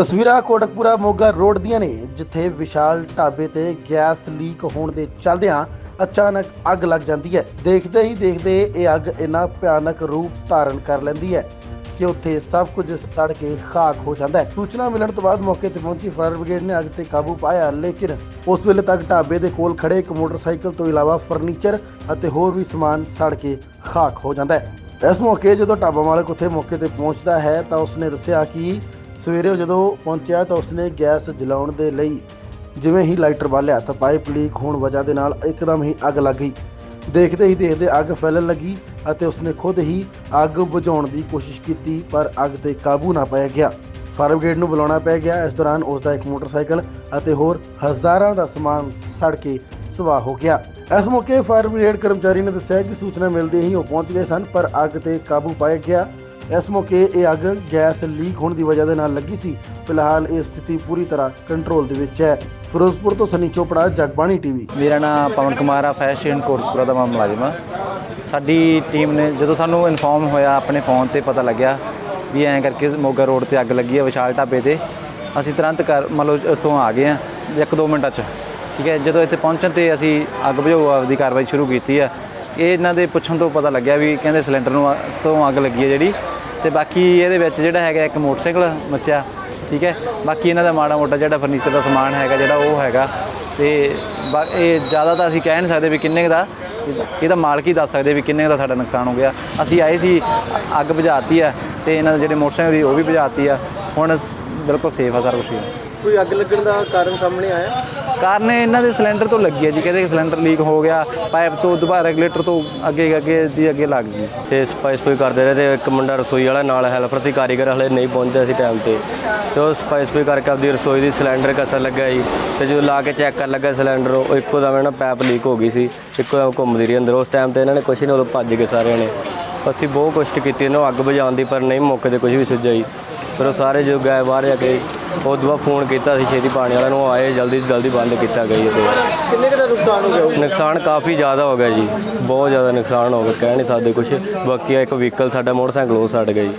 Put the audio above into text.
ਤਸਵੀਰਾਂ ਕੋਟਕਪੂਰਾ ਮੋਗਾ ਰੋਡ ਦੀਆਂ ਨੇ, ਜਿੱਥੇ ਵਿਸ਼ਾਲ ਢਾਬੇ ਤੇ ਗੈਸ ਲੀਕ ਹੋਣ ਦੇ ਚੱਲਦਿਆਂ ਅਚਾਨਕ ਅੱਗ ਲੱਗ ਜਾਂਦੀ ਹੈ। ਦੇਖਦੇ ਹੀ ਦੇਖਦੇ ਇਹ ਅੱਗ ਇੰਨਾ ਭਿਆਨਕ ਰੂਪ ਧਾਰਨ ਕਰ ਲੈਂਦੀ ਹੈ ਕਿ ਉੱਥੇ ਸਭ ਕੁਝ ਸੜ ਕੇ ਖਾਕ ਹੋ ਜਾਂਦਾ ਹੈ। ਸੂਚਨਾ ਮਿਲਣ ਤੋਂ ਬਾਅਦ ਮੌਕੇ ਤੇ ਪਹੁੰਚੀ ਫਾਇਰ ਬ੍ਰਿਗੇਡ ਨੇ ਅੱਗ ਤੇ ਕਾਬੂ ਪਾਇਆ, ਲੇਕਿਨ ਉਸ ਵੇਲੇ ਤੱਕ ਢਾਬੇ ਦੇ ਕੋਲ ਖੜੇ ਇੱਕ ਮੋਟਰਸਾਈਕਲ ਤੋਂ ਇਲਾਵਾ ਫਰਨੀਚਰ ਅਤੇ ਹੋਰ ਵੀ ਸਮਾਨ ਸੜ ਕੇ ਖਾਕ ਹੋ ਜਾਂਦਾ ਹੈ। ਇਸ ਮੌਕੇ ਜਦੋਂ ਢਾਬਾ ਮਾਲਕ ਉੱਥੇ ਮੌਕੇ ਤੇ ਪਹੁੰਚਦਾ ਹੈ ਤਾਂ ਉਸਨੇ ਦੱਸਿਆ ਕਿ ਸਵੇਰੇ ਜਦੋਂ ਪਹੁੰਚਿਆ ਤਾਂ ਉਸਨੇ ਗੈਸ ਜਲਾਉਣ ਦੇ ਲਈ ਜਿਵੇਂ ਹੀ ਲਾਈਟਰ ਬਾਲਿਆ ਤਾਂ ਪਾਈਪ ਲੀਕ ਹੋਣ ਵਜ੍ਹਾ ਦੇ ਨਾਲ ਇੱਕਦਮ ਹੀ ਅੱਗ ਲੱਗ ਗਈ। ਦੇਖਦੇ ਹੀ ਦੇਖਦੇ ਅੱਗ ਫੈਲਣ ਲੱਗੀ ਅਤੇ ਉਸਨੇ ਖੁਦ ਹੀ ਅੱਗ ਬੁਝਾਉਣ ਦੀ ਕੋਸ਼ਿਸ਼ ਕੀਤੀ, ਪਰ ਅੱਗ ਤੇ ਕਾਬੂ ਨਾ ਪਾਇਆ ਗਿਆ। ਫਾਇਰ ਬ੍ਰਿਗੇਡ ਨੂੰ ਬੁਲਾਉਣਾ ਪੈ ਗਿਆ। ਇਸ ਦੌਰਾਨ ਉਸ ਦਾ ਇੱਕ ਮੋਟਰਸਾਈਕਲ ਅਤੇ ਹੋਰ ਹਜ਼ਾਰਾਂ ਦਾ ਸਮਾਨ ਸੜ ਕੇ ਸੁਆਹ ਹੋ ਗਿਆ। ਇਸ ਮੌਕੇ ਫਾਇਰ ਬ੍ਰਿਗੇਡ ਕਰਮਚਾਰੀ ਨੇ ਦੱਸਿਆ ਕਿ ਸੂਚਨਾ ਮਿਲਦੇ ਹੀ ਉਹ ਪਹੁੰਚ ਗਏ ਸਨ, ਪਰ ਅੱਗ ਤੇ ਕਾਬੂ ਪਾਇਆ ਗਿਆ। ਇਸ ਮੌਕੇ ਇਹ ਅੱਗ ਗੈਸ ਲੀਕ ਹੋਣ ਦੀ ਵਜ੍ਹਾ ਦੇ ਨਾਲ ਲੱਗੀ ਸੀ। ਫਿਲਹਾਲ ਇਹ ਸਥਿਤੀ ਪੂਰੀ ਤਰ੍ਹਾਂ ਕੰਟਰੋਲ ਦੇ ਵਿੱਚ ਹੈ। ਫਿਰੋਜ਼ਪੁਰ ਤੋਂ ਸਨੀ ਚੋਪੜਾ, ਜਗਬਾਣੀ ਟੀਵੀ। ਮੇਰਾ ਨਾਮ ਪਵਨ ਕੁਮਾਰ ਆ ਫੈਸ਼ਨ ਕੋਟਪੁਰਾ ਦਾ ਮੈਂ ਮੁਲਾਜ਼ਮ ਆ ਸਾਡੀ ਟੀਮ ਨੇ ਜਦੋਂ ਸਾਨੂੰ ਇਨਫੋਰਮ ਹੋਇਆ, ਆਪਣੇ ਫੋਨ ਤੇ ਪਤਾ ਲੱਗਿਆ ਵੀ ਐਂ ਕਰਕੇ ਮੋਗਾ ਰੋਡ ਤੇ ਅੱਗ ਲੱਗੀ ਆ ਵਿਸ਼ਾਲ ਢਾਬੇ ਤੇ। ਅਸੀਂ ਤੁਰੰਤ ਕਰ ਮਤਲਬ ਇੱਥੋਂ ਆ ਗਏ ਆ ਇੱਕ ਦੋ ਮਿੰਟਾਂ 'ਚ। ਠੀਕ ਹੈ, ਜਦੋਂ ਇੱਥੇ ਪਹੁੰਚਣ ਤੇ ਅਸੀਂ ਅੱਗ ਬੁਝਾਊ ਦੀ ਕਾਰਵਾਈ ਸ਼ੁਰੂ ਕੀਤੀ ਆ ਇਹ ਇਹਨਾਂ ਦੇ ਪੁੱਛਣ ਤੋਂ ਪਤਾ ਲੱਗਿਆ ਵੀ ਕਹਿੰਦੇ ਸਿਲੰਡਰ ਨੂੰ ਅ- ਤੋਂ ਅੱਗ ਲੱਗੀ ਹੈ ਜਿਹੜੀ। ਤੇ ਬਾਕੀ ਇਹਦੇ ਵਿੱਚ ਜਿਹੜਾ ਹੈਗਾ ਇੱਕ ਮੋਟਰਸਾਈਕਲ ਮੱਚਿਆ, ਠੀਕ ਹੈ? ਬਾਕੀ ਇਹਨਾਂ ਦਾ ਮਾੜਾ ਮੋਟਾ ਜਿਹੜਾ ਫਰਨੀਚਰ ਦਾ ਸਮਾਨ ਹੈਗਾ, ਜਿਹੜਾ ਉਹ ਹੈਗਾ। ਤੇ ਬਾ- ਇਹ ਜ਼ਿਆਦਾ ਤਾਂ ਅਸੀਂ ਕਹਿ ਨਹੀਂ ਸਕਦੇ ਵੀ ਕਿੰਨੇ ਕੁ ਦਾ, ਇਹਦਾ ਮਾਲਕ ਹੀ ਦੱਸ ਸਕਦੇ ਵੀ ਕਿੰਨੇ ਕੁ ਦਾ ਸਾਡਾ ਨੁਕਸਾਨ ਹੋ ਗਿਆ। ਅਸੀਂ ਆਏ ਸੀ, ਅੱਗ ਬੁਝਾਤੀ ਆ ਤੇ ਇਹਨਾਂ ਦੇ ਜਿਹੜੇ ਮੋਟਰਸਾਈਕਲ ਦੀ ਉਹ ਵੀ ਬੁਝਾਤੀ ਆ। ਹੁਣ ਬਿਲਕੁਲ ਸੇਫ ਆ, ਸਾਰਾ ਕੁਛ ਕੋਈ ਅੱਗ ਲੱਗਣ ਦਾ ਕਾਰਨ ਸਾਹਮਣੇ ਆਇਆ? ਕਾਰਨ ਇਹਨਾਂ ਦੇ ਸਿਲੰਡਰ ਤੋਂ ਲੱਗੀ ਹੈ ਜੀ, ਕਹਿੰਦੇ ਸਿਲੰਡਰ ਲੀਕ ਹੋ ਗਿਆ, ਪਾਈਪ ਤੋਂ ਦੁਬਾਰਾ ਰੈਗੂਲੇਟਰ ਤੋਂ ਅੱਗੇ ਅੱਗੇ ਦੀ ਅੱਗੇ ਲੱਗ ਗਈ। ਤੇ ਸਫ਼ਾਈ ਸਫ਼ਾਈ ਕਰਦੇ ਰਹੇ ਤੇ ਇੱਕ ਮੁੰਡਾ ਰਸੋਈ ਵਾਲਾ ਨਾਲ ਹੈਲਪਰ ਸੀ, ਕਾਰੀਗਰ ਹਲੇ ਨਹੀਂ ਪਹੁੰਚਿਆ ਸੀ ਟਾਈਮ ਤੇ। ਤੇ ਉਹ ਸਫ਼ਾਈ ਸਫ਼ਾਈ ਕਰਕੇ ਆਪਦੀ ਰਸੋਈ ਦੀ ਸਿਲੰਡਰ ਕਸਰ ਲੱਗਾ ਜੀ। ਤੇ ਜਦੋਂ ਲਾ ਕੇ ਚੈੱਕ ਕਰਨ ਲੱਗਾ ਸਿਲੰਡਰ, ਉਹ ਇੱਕੋ ਦਮ ਨਾ ਪਾਈਪ ਲੀਕ ਹੋ ਗਈ ਸੀ, ਇੱਕੋ ਦਮ ਘੁੰਮਦੀ ਰਹੀ ਅੰਦਰ। ਉਸ ਟਾਈਮ ਤੇ ਇਹਨਾਂ ਨੇ ਕੁਛ ਨਹੀਂ, ਉਦੋਂ ਭੱਜ ਗਏ ਸਾਰਿਆਂ ਨੇ। ਅਸੀਂ ਬਹੁਤ ਕੋਸ਼ਿਸ਼ ਕੀਤੀ, ਇਹਨੂੰ ਅੱਗ ਬੁਝਾਉਣ ਦੀ, ਪਰ ਨਹੀਂ, ਮੌਕੇ ਤੇ ਕੁਝ ਵੀ ਸੁੱਝਿਆ ਜੀ। ਫਿਰ ਉਹ ਸਾਰੇ ਜੋ ਗਏ, ਬਾਹਰ ਜਾ ਕੇ ਉਹ ਦੁਆ ਫੋਨ ਕੀਤਾ ਸੀ ਛੇਤੀ ਪਾਣੀ ਵਾਲਿਆਂ ਨੂੰ ਆਏ ਜਲਦੀ ਤੋਂ ਜਲਦੀ ਬੰਦ ਕੀਤਾ ਗਿਆ ਜੀ ਤੇ ਕਿੰਨੇ ਕੁ ਦਾ ਨੁਕਸਾਨ ਹੋ ਗਿਆ ਹੋਊ? ਨੁਕਸਾਨ ਕਾਫੀ ਜ਼ਿਆਦਾ ਹੋ ਗਿਆ ਜੀ ਬਹੁਤ ਜ਼ਿਆਦਾ ਨੁਕਸਾਨ ਹੋ ਗਿਆ ਕਹਿ ਨਹੀਂ ਸਕਦੇ ਕੁਝ ਬਾਕੀ ਇੱਕ ਵਹੀਕਲ ਸਾਡਾ ਮੋਟਰਸਾਈਕਲ ਉਹ ਸੜ ਗਿਆ ਜੀ।